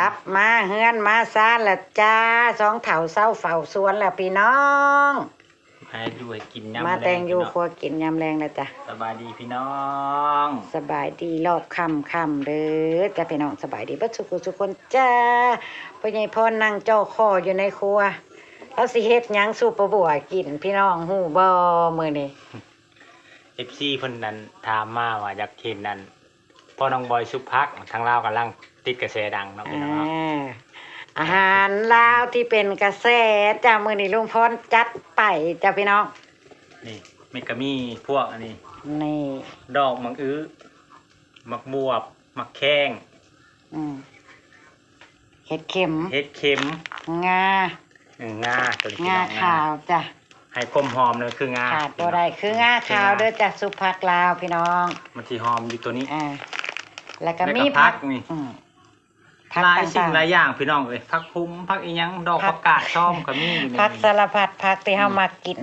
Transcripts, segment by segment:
กลับมาเฮือนมาซ่านละจ้าสองเถาเศร้าเฝ้าสวนแล้วพี่น้องมาดูให้กินยำมาแต่งอยู่แรงครัวกินยำแรงแล้วจ้ะสบายดีพี่น้องสบายดีรอบค่ำค่ำเด้อจ้าพี่น้องสบายดีเบัดสุกุสุกคนจ้าพ่อใหญ่พ่อนั่งเจ้าคออยู่ในครัวแล้วสิเฮ็ดหยังสูปลาบัวกินพี่น้องหูบ่มื้อนี้เอฟซีเพิ่นนั้นถามมาว่าอยากเห็นนั้นพ่อน้องบอยสุพักทางลาวกำลัง ติดกระแสดังเนาะพี่อ่น้องเนาะาอาหารลาวที่เป็นกระแสจ้ามื้อนี้ลุงพรจัดไปจ้าพี่น้อง นี่มันก็มีพวกอันนี้ นี่ ดอกมังอื้อมักบวบ มักแข้งอืมเห็ดเข็มเฮ็ดเข็มงา หนึ่งงาตัวนี้พี่งาน้องขาวจ้ะ ให้ความหอมเลยคืองาขาดตัวใดคืองาขาวเด้อจ้ะสุภักลาวพี่น้อง มันที่หอมอยู่ตัวนี้ อ่า แล้วก็แล้วก็มีผัผักนี่ อืม ผักหลายสิ่งต่างหลายอย่างพี่น้องเอ้ยผักคุ้มผักอีหยังดอกผัผักกกาดซ้อมก็มีอยู่ในๆผักนี้สารพัดผักที่เฮามากิน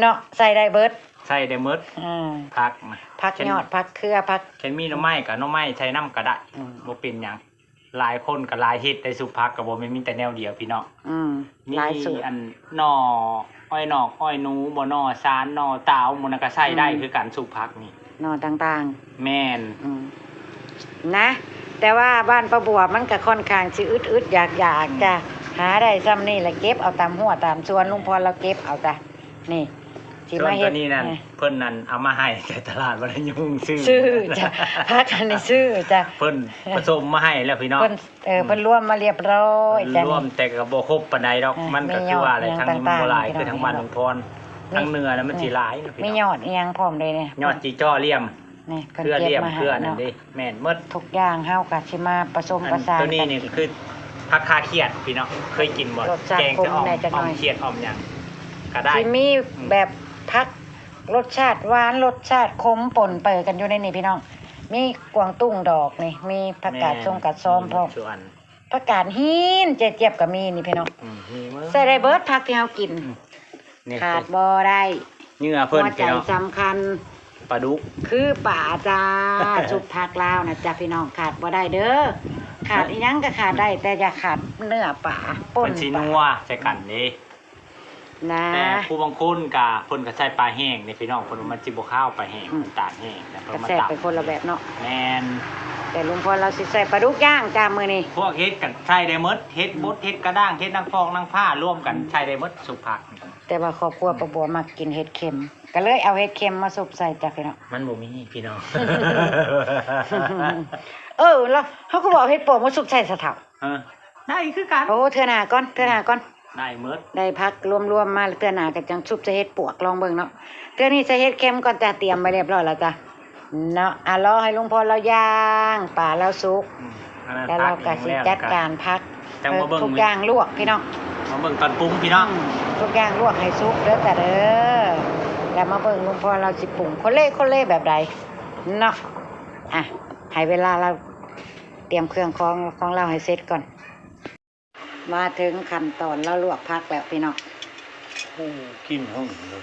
เนาะใส่ได้เบิดใส่ได้หมดอืมผักนะผักยอดผักเครือผัก แค่มีหน่อไม้กับหน่อไม้ใช้น้ำก็ได้อืม บ่เป็นหยังหลายคนกับหลายเฮ็ดได้สุพักกับบ่แม่นมีแต่แนวเดียวพี่น้อง อืมมีหลายสูตร อันหน่ออ้อยนอกอ้อยหนูบ่หน่อซานหน่อตาวมันก็ใส่ได้อืม คือกันสุพักนี่ เนาะต่างแม่น ๆ อืมนะ แต่ว่าบ้านประบัวมันก็ค่อนข้างสิอึดๆอยากๆจ้ะหาได้ซ้ำนี่แหละเก็บเอาตามหัวตามสวนลุงพรเราเก็บเอาจ้ะนี่ที่ส่วมานเฮ็ตัดวนี้นั่นเอ้ยเพิ่นนั่นเอามาให้แต่ตลาดบ่ได้ยุ่งซื้อซื้อจ้ะพักอันนี้ซื้อจ้ะเพิ่นผสมมาให้แล้วพี่น้องเพิ่นเออเพิ่นร่วมมาเรียบร้อยจ้ะรวมนี่ แต่ก็บ่ครบปานใดดอกอ่ามันก็มีคืยออดว่าอะไรอย่างทางนี้มันบ่หลายต่างๆคือทางบ้านลุงพรมีทางเหนือน่ะมันสิหลายนะพี่มีน้องยอดอีหยังพร้อมเลยเนี่ยยอดจีจ้อเลี่ยม นี่เพิ่นเพื่อเก็บเลี่ยมมาให้เพื่อนั่นเนาะเด้แม่นหมดทุกอย่างเฮาก็สิมาผสมอัประนสานตัวนี้กั นี่คือผักคาเขียดพี่น้องเคยกินบ่รสชาติแกงจะออมขมแน่จักหอน่ออย มเขียดออมหยังก็ได้ สิมีแบบพักรสชาติหวานรสชาติขมปนเปื้อกันอยู่ในนี่พี่น้อง มีกวางตุ้งดอกนี่ มีผักกาดส้มกัดซ้อมพร้อมส่วนผักกาดหินเจี๊ยบๆก็มีนี่พี่น้อง อืมนี่มื้อใส่ได้เบิดผักที่เฮากิน นี่ขาดบ่ได้เนื้อเพิ่นหัวใจพี่น้องสำคัญ ปลาดุก คือป่าจ้า สุภาคลาวนะจ้าพี่น้องขาดบ่ได้เด้อขาดอีหยังก็ขาดได้ แต่อย่าขาดเนื้อป่าป่นมันสิป่านัวใส่กันเด้นะ แต่ผู้บางคนก็เพิ่นก็ใส่ปลาแห้งนี่พี่น้องเพิ่นว่ามันสิบ่ข้าวปลาแห้งมันตากแห้งแต่เพิ่กระนมาแสบตับไปคนละแบบเนาะแม่นแต่ลุงพลเราสิใส่ปลาดุกย่างจ้ามื้อนี้พวกเฮ็ดกันใช้ได้หมดเฮ็ดบดเฮ็ดกระด้างเฮ็ดนางฟองนางผ้าร่วมกันใช้ได้หมดสุภักแต่ว่าครอบครัวประบัวมักกินเห็ดเค็ม ก็เลยเอาเห็ดเค็มมาสุบใส่จ้าพี่น้อง มันบ่มีพี่น้อง เออแล้วเขาก็บอกเห็ดโปะมาสุบใส่สะเถาเออได้คือกัน โอ้เทื่อหน้าก่อนเทื่อหน้าก่อน ได้หมดได้พักรวมๆมาเตือนหนากับจังซุปจะเฮ็ดปวกลองเบิ่งเนาะเตือนนี้จะเฮ็ดเค็มก่อนแต่เตรียมไว้เรียบร้อยแล้วจ้ะเนาะอะรอให้ลุงพลเราย่างป่าแล้วสุกอืมอันนั้นแล้วเราก็สิจัดการพักจังมาเบิ่งทุกอย่างลวกพี่น้องมาเบิ่งตอนปรุงพี่น้อง อืมทุกอย่างลวกให้สุกเด้อแต่เด้อ แล้วมาเบิ่งลุงพลเราสิปรุงคนเล่คนเล่แบบใดเนาะอะให้เวลาเราเตรียมเครื่องของของเราให้เสร็จก่อน มาถึงขั้นตอนเราลวกพักแล้วพี่น้องโอ้กินห้องเลย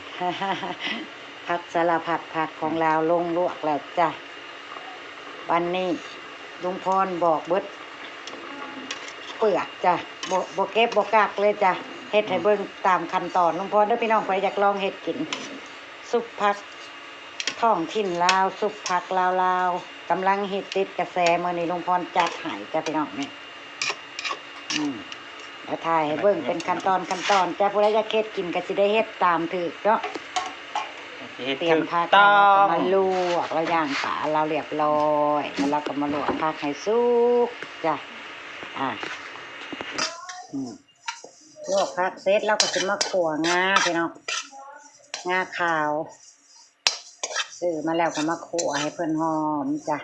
ผักสารพัดผักของเราลงลวกแล้วจ้ะวันนี้ลุงพรบอกเบิดเปลือกจ้ะบโบเก็บโบกักเลยจ้ะเฮ็ดให้เบิ่งตามขั้นตอนลุงพรเด้อพี่น้องไปอยากลองเฮ็ดกิน ซุปผักท้องถิ่นลาว ซุปผักลาวลาวกำลังฮิตติดกระแสมื้อนี้ลุงพรจัดให้จ้ะพี่น้องนี่อืมแล้วถ่ายให้เบิ่งเป็นขั้นตอนขั้นตอนจ้ะผู้ใดอยากเฮ็ดกินก็สิได้เฮ็ดตามถูกเนาะฮ็ดเตรียมผักต้แล้วเราก็องมาลวกแล้วย่างปลาเราเรียบร้อยแล้วเราก็มาลวกผักให้สุกจ้ะอะอืมลวกผักเสร็จเราก็จะมาขั่วงาพี่น้อง งาขาวซื้อมาแล้วก็มาขั่วให้เพื่อนหอมจ้ะ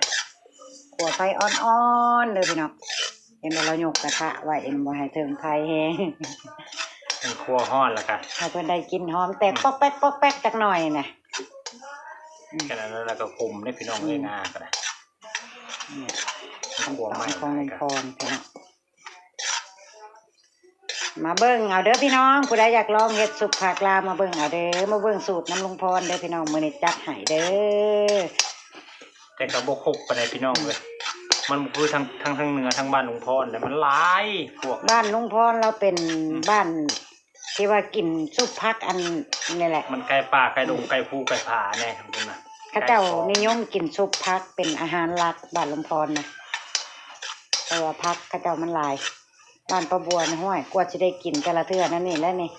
ขั่วไฟอ่อนๆเลยพี่น้องเห็นว่าเรายกกระทะไว้เอ็นบ่ให้เทิงไฟแห้งเป็นครัวฮ้อนแล้วกันให้เพื่อนได้กินหอมแตกปอกแป๊กปอกแป๊กจักหน่อยนะแค่นั้นแล้วก็คุมได้พี่น้องเอ้ยงาก็ได้เนี่ยครัวตใหม่ของลุงพรพี่น้อง มาเบิ้งเอาเด้อพี่น้องผู้ใดอยากลองเฮ็ดสุกผักลาวมาเบิ้งเอาเด้อมาเบิ้งสูตรน้ำลุงพรเด้อพี่น้องมื้อนี้จัดให้เด้อแต่ก็บ่ครบปานใดพี่น้องเลยมันคือทั้งทั้งทั้งเหนือทั้งบ้านลุงพรแต่มันหลายพวกบ้านลุงพรเราเป็นบ้านที่ว่ากินซุปพักอันนี่แหละ มันไก่ป่าไก่ดงไก่ภูไก่ผาแน่ทั้งนั้นนะเข้าเจ้านิยมกินซุปพักเป็นอาหารหลักบ้านลุงพรนะแต่ว่าพักเข้าเจ้ามันหลาย บ้านประบัวนะห้วยกว่าจะได้กินแต่ละเทื่อนั่นนี่แล้วนี่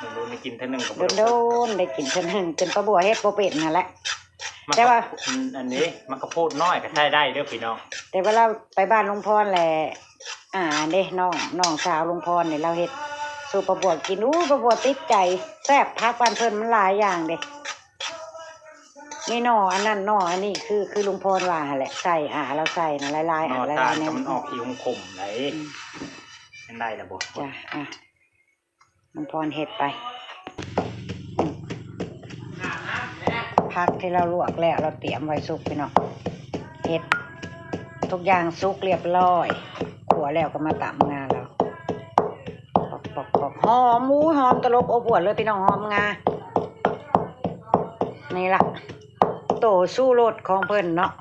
มันรู้ในกินเท่านึงกับโดนโดนๆได้กินเท่านึงจนประบัวเฮ็ดบ่เป็นนั่นแหละมันแต่ก็ว่า อันนี้มันก็พูดน้อยก็ใช้ได้เด้อพี่น้อง แต่เวลาไปบ้านลุงพรแหละอ่าเด้น้องน้องสาวลุงพรเนี่ยเราเฮ็ดสู่ประบวกินอู้ประบวติดใจแซ่บพักบ้านเพิ่นมันหลายอย่างเด้ นี่หน่ออันนั้นหน่ออันนี้คือคือลุงพรว่าหั่นแหละใส่อ่าเราใส่นะหลายๆนอ่าอหตาลายลๆเนี่ก็ยมันออกอีขมๆไหนอืมเป็นได้ละบ่จ้ะอะลุงพรเฮ็ดไปอืมพักที่เราลวกแล้วเราเตรียมไว้สุกพี่น้องเฮ็ด ทุกอย่างสุกเรียบร้อยขัวแล้วก็มาตำงาแล้วปอกปอกปอกหอมหมูหอมตลบอบอวดเลยพี่น้องหอมงานี่ล่ะ โตสู้รสของเพิ่นเนาะ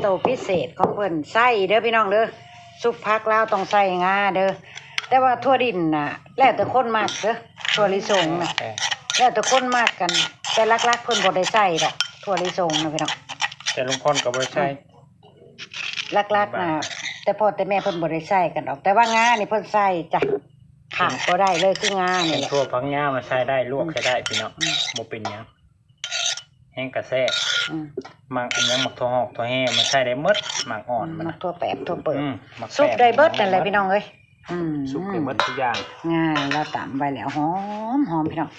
โตพิเศษของเพิ่นไส้เด้อพี่น้องเด้อซุปพักแล้วต้องใส่งาเด้อแต่ว่าทั่วดินน่ะ แล้วแต่คนมากเด้อทั่วลิสงน่ะแต่แล้วแต่คนมากกัน แต่ลักๆเพิ่นบ่ได้ใส่ดอกทั่วลิสงนะพี่น้องแต่ลุงพรก็บ่ใช่ลักๆนะแต่พ่อแต่แม่เพิ่นบ่ได้ใส่กันดอก แต่ว่างานี่เพิ่นใส่จ้ะขาดก็ได้เลยคืองาเป็นี่นแหละทั่วพังงามาใช้ได้ลวกใช้ได้พี่น้องอืมบ่เป็นหยังแห้ งกระแซ่อืมมักอันยังมักทั่วหอกทั่วแห้มันใช้ได้หมดมักอ่อนมันมันะกทั่วแปบทั่วเปิดอืมมักซุปแปได้เบิดนั่นแหละพี่น้องเอ้ยอืมซุปได้หมดทุกอย่างงาเราตำไว้แล้วหอมหอมพี่น้อง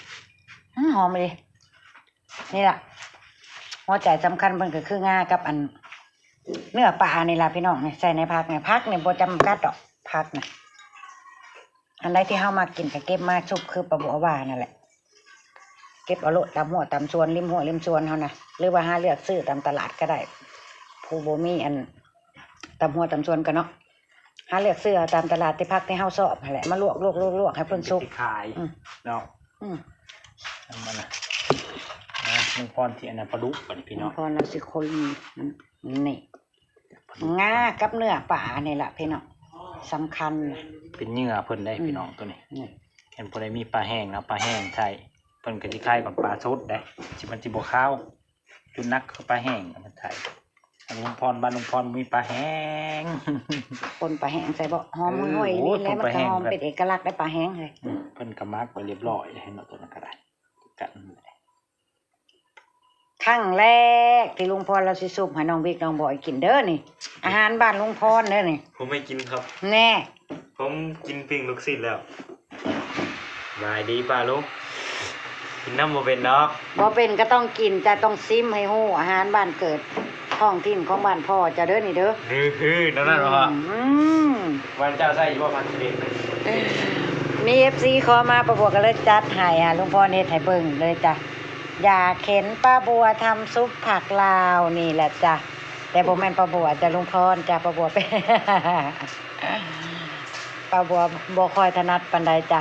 อืมหอมเลยนี่ล่ะหัวใจสำคัญเพิ่นก็คืองากับอัน เนื้อปลานี่ล่ะพี่น้องนี่ใส่ในผักเนี่ยผักเนี่ยบ่จำกัดดอกผักน่ะอันใดที่เฮามากินก็เก็บมาซุปคือปลาบัวว่านั่นแหละ เก็บเอาโลดตามหัวตามสวนริมหัวริมสวนเขานะหรือว่าหาเลือกซื้อตามตลาดก็ได้ ผู้บ่มีอันตามหัวตามสวนกันเนาะหาเลือกซื้อเอาตามตลาดที่พักที่เฮาชอบนั่นแหละมาลวกลวกลวกลวกให้เพิ่นสุกที่ขายอืม เนาะอืมทำมันนะนะลุงพรที่อันนั้นปลาดุกก่อนพี่น้องพอเราสิคนนี่งากับเนื้อป่านี่แหละพี่น้องสำคัญนะ เป็นเหงื่อเพิ่นได้อืม พี่น้องตัวนี้นี่เห็นเพิ่นได้มีปลาแห้งนะปลาแห้งใช่ เพิ่นก็สิคล้ายกับปลาสดได้สิมันสิบ่ข้าวจุดนักคือปลาแห้งมันใช่อันลุงพรบ้านลุงพรมีปลาแห้งคนปลาแห้งใส่บ่หอมเออห้อยโอ้นี่แหละคนมันปลาแห้ก็งหอมแบบเป็นเอกลักษณ์ได้ปลาแห้งเลยอืมเพิ่นก็มักไว้เรียบร้อยให้เนาะตัวนั้นก็ได้กันนั่นแหละครั้งแรกที่ลุงพรเราสิซุปให้น้องบิ๊กน้องบอยกินเด้อนี่ อาหารบ้านลุงพรเด้อนี่ ผมไม่กินครับ แน่ ผมกินปิ้งลูกศิษย์แล้วบายดีป่าลุง กินน้ำโมเป็นเนาะบ่เป็นก็ต้องกินจะต้องซิมให้ฮู้อาหารบ้านเกิดท้องถิ่นของบ้านพ่อจะเด้อนี่เด้อฮือฮือนั่นน่ะเหรออืมวันเจ้าใส่ว่ามันเด็ดมี FC ขอมาประบวกก็เลยจัดให้อะลุงพรเฮ็ดให้เบิ่งเลยจ้ะอยากเห็นป้าบัวทำซุปผักลาวนี่แหละจ้ะแต่บ่แม่นป้าบัวจ้ะลุงพรจ้ะป้าบัวเป็นป้าบัวบ่ค่อยถนัดปานใดจ้ะ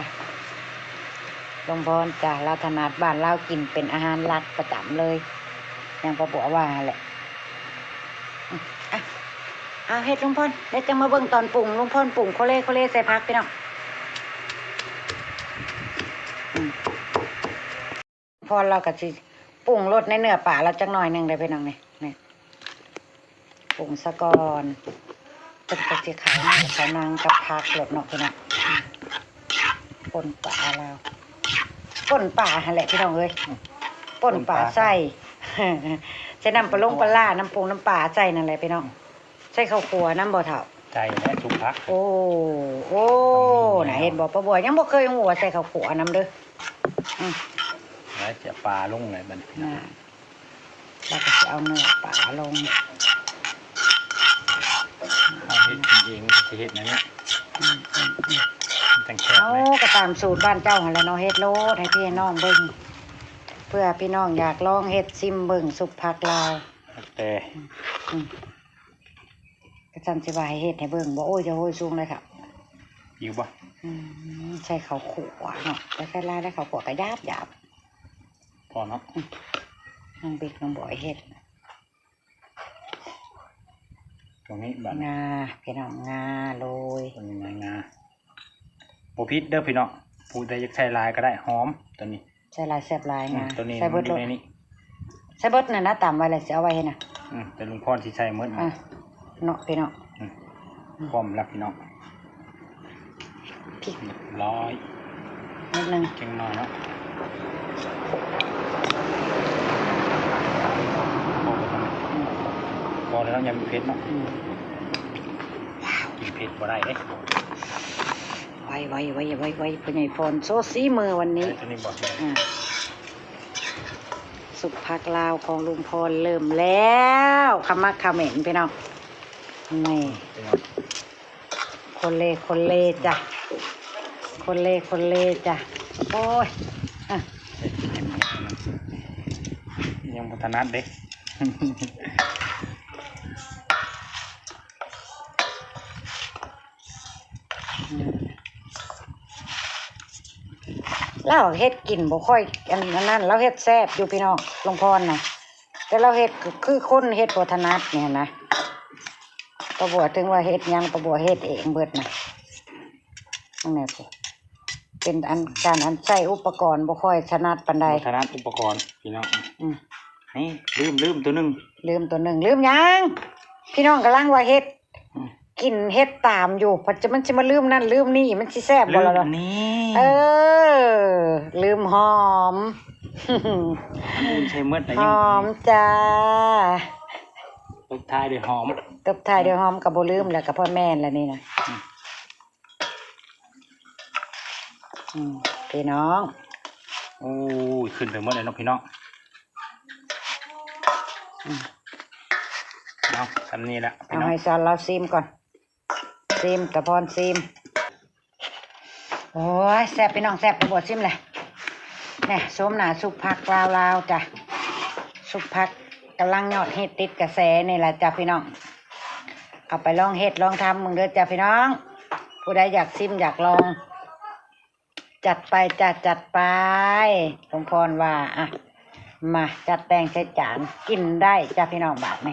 ลุงพรจ้ะเราถนัดบ้านเรากินเป็นอาหารหลักประจำเลยอย่างป้าบัวว่าแหละอะเอาเฮ็ดลุงพรเดี๋ยวจะมาเบิ่งตอนปรุงลุงพรปรุงโคเล่โคเล่ใส่ผักพี่น้องพอเราก็สิปรุงรสในเนื้อป่าเราจักหน่อยหนึ่งได้ไปน้องนี่นี่ปรุงสะกอนเป็นกระเจียขาวนี่ใส่นางกับผักรสเนาะพี่น้องปนป่าเรา ป่นป่าหั่นแหละพี่น้องเอ้ยป่นป่าใส่ ใส่น้ำปลาลงปลาล่าน้ำปรุงน้ำปลาใส่นั่นแหละพี่น้องใส่ข้าวคั่วน้ำบ่อเถ่าใจและทุกพัก โอ้โอ้ไหนเห็นบอกป้าบัวยังบ่เคยหัวใส่ข้าวขัวน้ำเด้ออืมแล้วจะปลาลงเลยมันน่ะแล้วก็จะเอาเนื้อปลาลงเอาเฮ็ดกินเองจะเฮ็ดนะเนี่ย อืมอืมอืม มันจังแซ่บเอาไหมก็ตามสูตรบ้านเจ้าหั่นแหละเนาะเฮ็ดโลดให้พี่น้องเบิ่งเพื่อพี่น้องอยากลองเฮ็ดซิมเบิ่งสุปผักลาว แต่อืมก็จำสิว่าให้เฮ็ดให้เบิ่งบ่โอ้ยจะโอ้ยสูงเลยครับอยู่บ่อืมใส่ข้าวขัวเนาะแล้วใส่ลายแล้วข้าวขัวก็หยาบหยาบพอเนาะน้องบิ๊กน้องบอยเฮ็ดตรงนี้บัดงาพี่น้องงาโรยตรงนี้งางาโบพิษเด้อพี่น้องผู้ใดอยากใช้ลายก็ได้หอมตัวนี้ใส่ลายแซ่บลายอืมงาตัวนี้ใส่เบิดอโลยู่ดในนี้ใส่เบิดน่ะนะตามไว้เลยสิเอาไว้ให้น่ะอืมแต่ลุงพรสิใช้หมดอะเนาะพี่น้องพร้อมแล้วพี่น้องพริกเรียบร้อยนิดนึงเก่งหน่อยเนาะพอแล้วยังมีเผ็ดเนาะอืมกินเผ็ดบ่ได้เด้ไว้ไว้ไว้ไว้ไว้พ่อใหญ่พรโซซีมือวันนี้ตัวนี้บอกอ่าสุกผักลาวของลุงพรเริ่มแล้วขมักเขม็นพี่น้องนี่คนเลคนเลจ้ะคนเลคนเลจ้ะโอ้ยอะยังพัฒนัดเด้อื เราเฮ็ดกินบ่ค่อยอันนั้นเราเฮ็ดแซ่บอยู่พี่น้องลุงพรน่ะแต่เราเฮ็ดก็คือคนเฮ็ดบ่ถนัดเนี่ยนะประบัวถึงว่าเฮ็ดหยังประบัวเฮ็ดเองเบิดน่ะนั่นแหละสิเป็นอันการอันใช้อุปกรณ์บ่ค่อยถนัดปานใดพัฒนัดอุปกรณ์พี่น้องอืมนี่ลืมลืมตัวหนึงลืมตัวหนึ่งลืมหยังพี่น้องกำลังว่าเฮ็ดอืม กินเฮ็ดตามอยู่เพราะจะมันสิมาลืมนั่นลืมนี่มันสิแซ่บลืบ่มล่ะล่ะนี่เออ ลืมหอมคุณใช้เมื่อไหร่หยังอมจ้าตบท้ายด้วยหอมตบท้ายด้วยหอมกับบ่ลืมแล้วกับพ่อแม่นแล้วนี่นะอืมอืมพี่น้องโอ้ยขึ้นไปหมดเลยเนาะพี่น้องอืมเอาทำนี่แหละพี่เอาน้องให้ซอนเราซิมก่อน ซิมตะพรซิมโอ้ยแซ่บพี่น้องแซ่บไปบดซิมเลยเนี่ยส้มหนาสุกผักลาวๆจ้ะสุกผักกำลังยอดเฮ็ดติดกระแสนี่แหละจ้ะพี่น้องเอาไปลองเฮ็ดลองทำมึงเด้อจ้ะพี่น้อง ผู้ใดอยากซิมอยากลอง จัดไปจัดจัดไปหลวงพรว่าอะมาจัดแต่งใช้จานกินได้จ้ะพี่น้องบาทไหม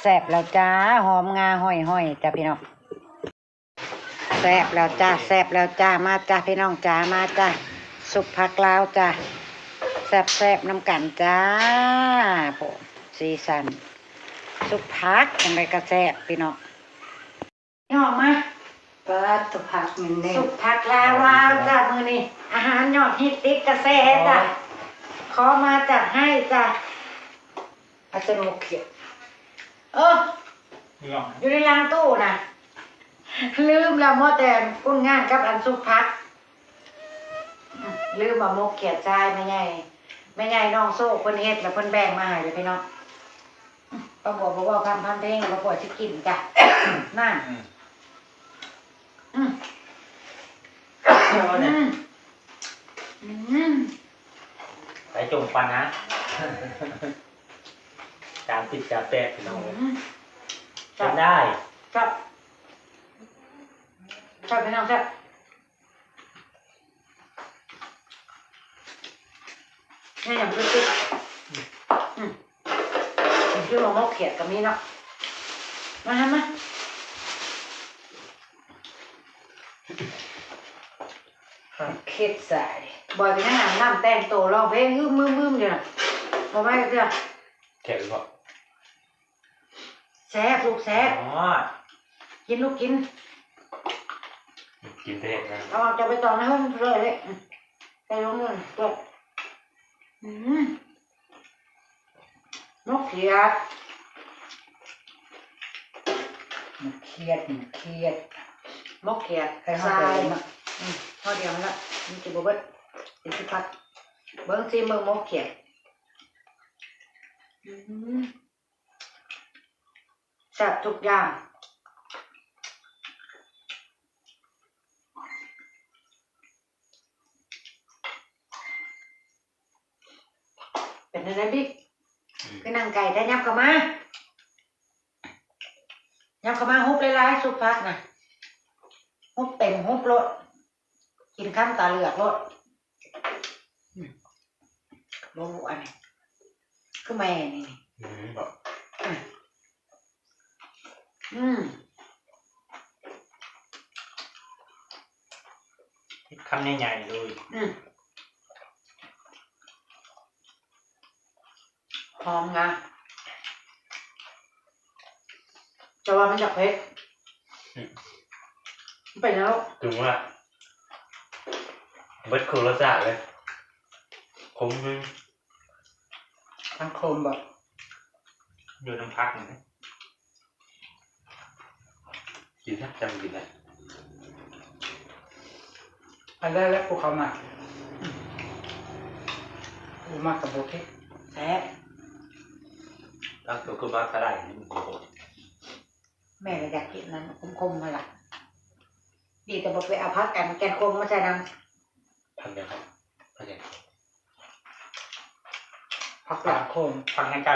แซ่บแล้วจ้าหอมงาห้อยห้อยจ้าพี่น้อง แซ่บแล้วจ้าแซ่บแล้วจ้ามาจ้าพี่น้องจ้ามาจ้าสุกผักลาวจ้าแซ่บแซ่บน้ำกันจ้าผมสีสัน สุกผักยังไงก็แซ่บพี่น้องนี่ออกมาปลาตุผักเหมือนเดิสุมกผักลาวลาวจ้ามือนี่อาหารยอดฮิตติดกระแสจ้าขอมาจัดให้จ้าอาจจะมุกเขียวเอออยู่ในรางตู้นะ ลืมแล้วมอแต่กุ้งงานกับอันสุกพักลืมเอามกเขียดใจไม่ใหญ่ไม่ใหญ่น้องโซ่เพิ่นเฮ็ดแล้วเพิ่นแบ่งมาให้เลยพี่น้องป้าบัวบอกว่าคำพันเพลงป้าบัวสิกินจ้ะนั่นอืมอืมอืมไปจงปันฮะจานติดจานแตกพี่น้องอืมกินได้ครับ ครับพี่น้องครับนี่อย่างคือคืออืมคือมะมกเขียดกับนี้เนาะมาฮะมาเข็ดใส่บอยไปนั่งอาบน้ำแต่งตัวร้องเพลงฮึมมึมมึมอยู่น่ะบอกไม่ก็คือแข็งก่อนแซ่บลูกแซ่บอ๋อกินลูกกิน กินเผ็ดนะเอาจะไปต่อในห้องเลยเลยอืมไปลงเงินตัวอืมนกเขียดมันเครียดมันเครียดนกเขียดให้ทเขาราไปยมาอืมพอเดียวนั่นละมันจะบเบิดเป็นสิพัดเบิ้งซีเบิ้งนกเขียดอืมแซ่บทุกอย่าง เป็นอะไรบิ๊กคือนังไก่ได้ยับเข้ามายับเข้ามาฮุบหลายๆสุกพักนะฮุบเต็มฮุบรถกินข้ามตาเหลือกรถอืมโลอันนี้คือแม่นี่นี่อืมบอกอืมอืมคำใหญ่ๆเลยอืม หอมนะจะว่ามันจะเผ็ดมันเป็นแล้วถึงว่าเบิดคูรสชาติเลยผมมึงทั้งโคมแบบอยู่น้ำพักนะกินนะจำกินนะอันแรกแล้วกูเขามากูมากับโบเกแซ่ บแล้วตัวก็มากระไรนี่มันโกหกแม่ก็อยากกินนั้นคมๆมาละดีแต่บอกไปเอาพักกันแกนคมมาใส่น้ทำยังไงทำยังไงพักหลังโคมฟังให้ใกล้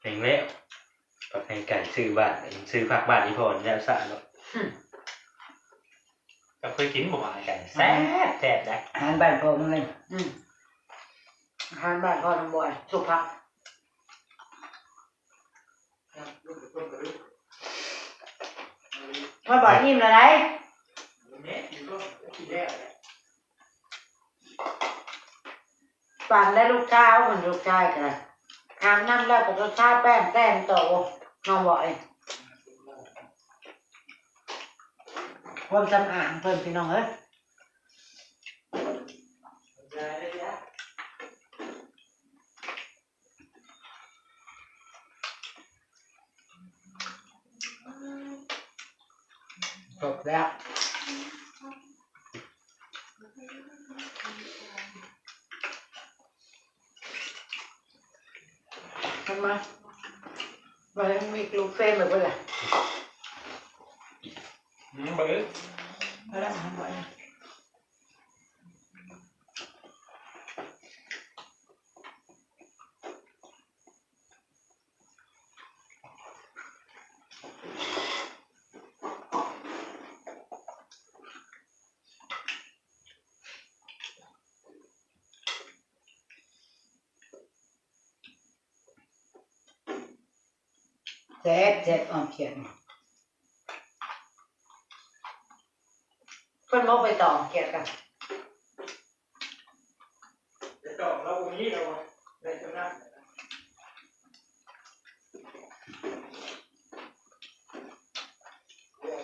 เพลงแล้วกับเพลงไก่ซื้อบ้านซื้อผักบ้านนี่พอแล้วสะเนาะก็เค ยกินบ่มากันแซ่บแซ่บนะอาหารบ้านโคมเลยำอืมอาหารบ้านพ่อน้องบอยสุกพักมาบ่อยอิ่มแล้วไหนปั่นได้ลูกเช้าเหมือนลูกชายกันเลยทำน้ำแล้วก็รสชาติแป้งแต้มโตน้องบอย ความสำอางเพิ่มพี่น้องเอ้ย จบแล้ว ทำไมมันมีลูกเฟรมแบบว่าอะไร อืมเบิ้ง เอาละน้องบอย เจ็ดเจ็ดอ่อนเขียนเพิ่นมกไปต่อเกียรกัน จะจบแล้ววันนี้เราได้ชนะ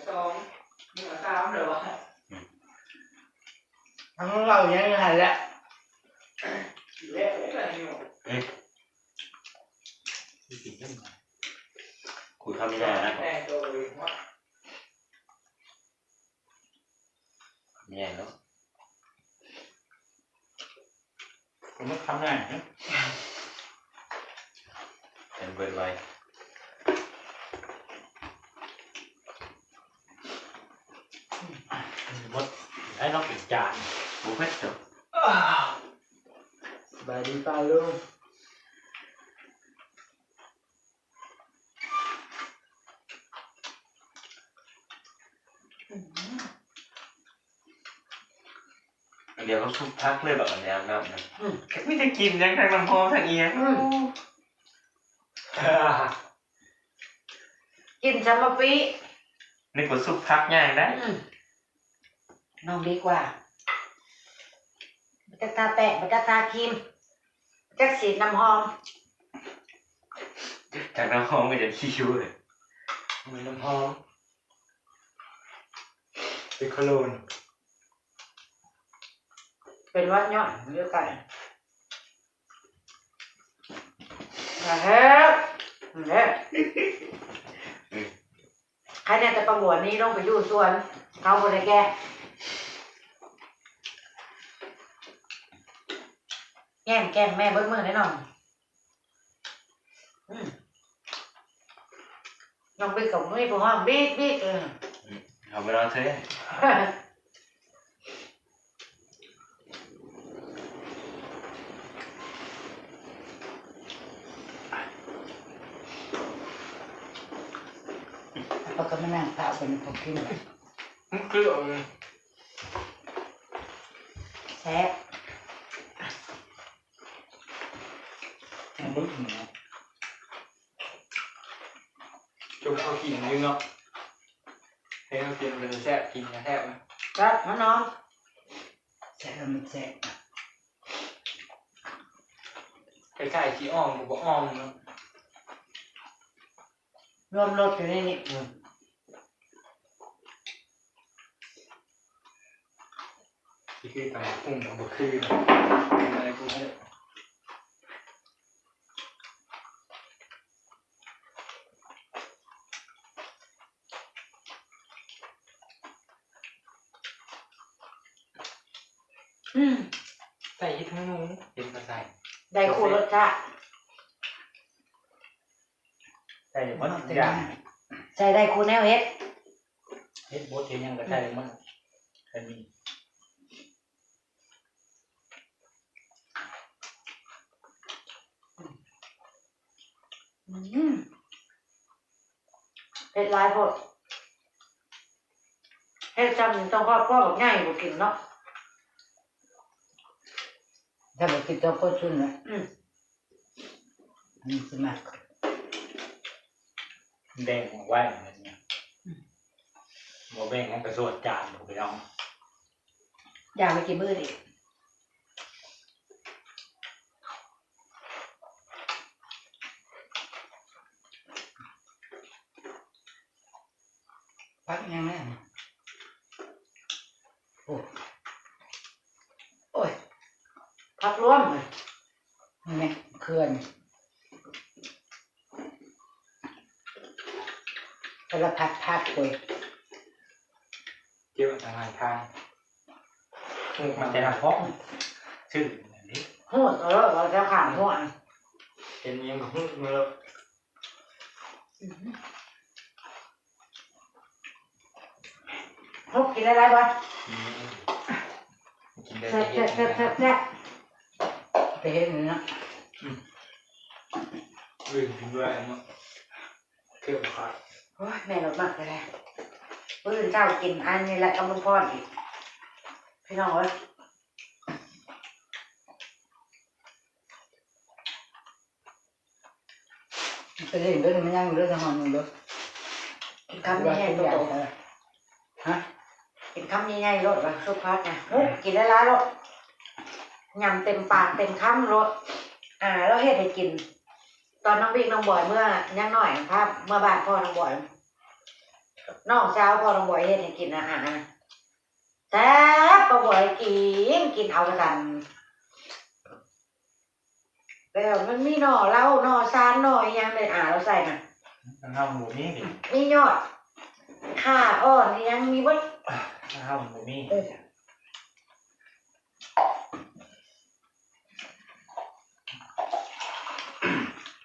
สองนี่สามเลยวะทั้งเรายังไงแหละ เละเลยนะนิว คุยคำไม่ได้นะ แน่ตัวเลยว่า ไม่ได้เนาะผมต้องทำงานนะเป็นเบิดไว้ มดให้น้องเป็นจาน บุฟเฟ่ต์เนาะ สบายดี ป่าลูกเดี๋ยวเขาทุกพักเลยแบบอันนี้น้ำนะอืมไม่ได้กินยังทั้งลำโพงทั้งเอียงอืมกินซัมมะปีนึกว่าซุปพักง่ายนะอืมน้องดีกว่ามันจะทาแป้งมันจะทาครีมมันจะสีดน้ำหอมจากน้ำหอมก็จะคิ้วเลยมีน้ำหอมเป็นโคโลน เป็นวัดย่อยเรียกกันนะเฮ้ยเฮ้ยใครเนี่ยจะประกวดนี้ต้องไปอยู่สวนเขาบริแกแง่มแก้มแม่เบิ้งมือแน่นอนอืมน้องบิ๊กกับมือผมว่าบิ๊กบิ๊กเออเอาไปรอเธอเขาก็มานั่งข้าวเป็นผมกินเลยคือเอาแซ่บมึกนะจงเขากินยึงเนาะให้เขากินเป็นแซ่บกินนะแซ่บไหมครับน้องแซ่บมันแซ่บคล้ายๆที่อ้อมกับบ่อ้อมเนาะรวมรถอยู่ในนี้ คือตำพุ่งกับบ่คืออะไรกูให้อืมใส่ทั้งนู้นเป็นกระใส่ได้คู่รสชาติใส่หมดทุกอย่างใส่ได้คู่แนวเฮ็ดเฮ็ดบดเฮ็ดหยังก็ใส่หมดแค่นี้ อืมเฮ็ด หลายโพดเฮ็ดจำต้องครอบครัวแบบง่ายบ่กินเนาะถ้าเราติดตัวก็ชุนนะอืมนี่สมัครแบ่งออกไว้อะไรเงี้ยบ่แบ่งให้กระสวดจานผมไปลอง อยากไปกินมื้อดิ พักยังไงโอ้โอ้ย พักร่วมเลย นี่ไงเคลื่อนสารพัดพัดเลย เกี่ยวกับทางทางมันจะทำเพราะชื่ออันนี้โหดเออเราจะขามหัวเป็นยังไงมื่อฮุบกินอะไรบ้างกินได้แซ่บแซ่บแซ่บแซ่บไปเห็นเลยนะวิ่งกินด้วยมั้งเกี่ยวกับโอ้ยแม่รถมากเลย มื้ออื่นเจ้ากินอันนี้แหละกำลังพอดอีกพี่น้องเอ้ยไปเห็นเรื่องมันยังเรื่องทำมันเรื่อกินคำใหญ่ๆโตฮะกินคำใหญ่ๆรถวะสุพักนะฮุบกินได้ละรถยำเต็มปากเต็มคำรถอ่าแล้วเฮ็ดให้กิน ตอนน้องบิ๊กน้องบอยเมื่อยังหน่อยครับ เมื่อบานพ่อน้องบอย น้องสาวพ่อน้องบอยเฮ็ดให้กินอาหารนะแซ่บพ่อบ่อยกินกินเอาไปกันแล้วมันมีหน่อเหล้าหน่อซานหน่ออีหยังเลยอ่าเราใส่มามันทำหมูนี่ดิมียอดข่าอ่อนอีหยังมีเบ่ทำหมูนี่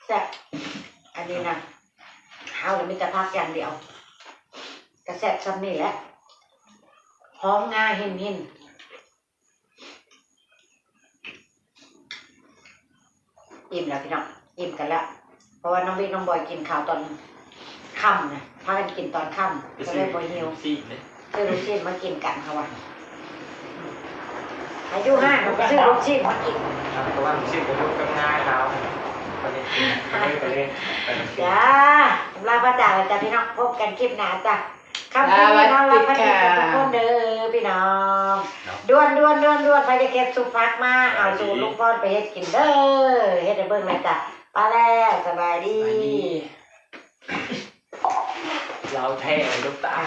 แซ่บอันนี้นะเอาแต่มีแต่พักอย่างเดียว กระแซ่บซ้ำนี่แหละหอมงาเห็นเห็นอิ่มแล้วพี่น้องอิ่มกันแล้ว เพราะว่าน้องบิ๊กน้องบอยกินข้าวตอนค่ำนะพากันกินตอนค่ำก็เลยบอยหิวซีเลยซื้อลูกชิ้นมากินกันค่ะวันอายุห้าหนูซื้อลูกชิ้นมากินเพราะว่าชื่อผมก็ง่ายแล้วไปเล่นไปเล่นไปเล่นไปเล่นจ้าลาพระจ่าแล้วจ้ะพี่น้องพบกันคลิปหน้าจ้ะ คำนี้น้องลาพระจ่าทุกคนเด้อพี่น้องด่วนด่วนด่วนด่วนไปจะเก็บสุฟักมาเอาสูตรลุงพ่อไปเฮ็ดกินเด้อเฮ็ดให้เบิ่งเลยจ้ะไปแล้วสบายดี เราแท้ลูกตาอะ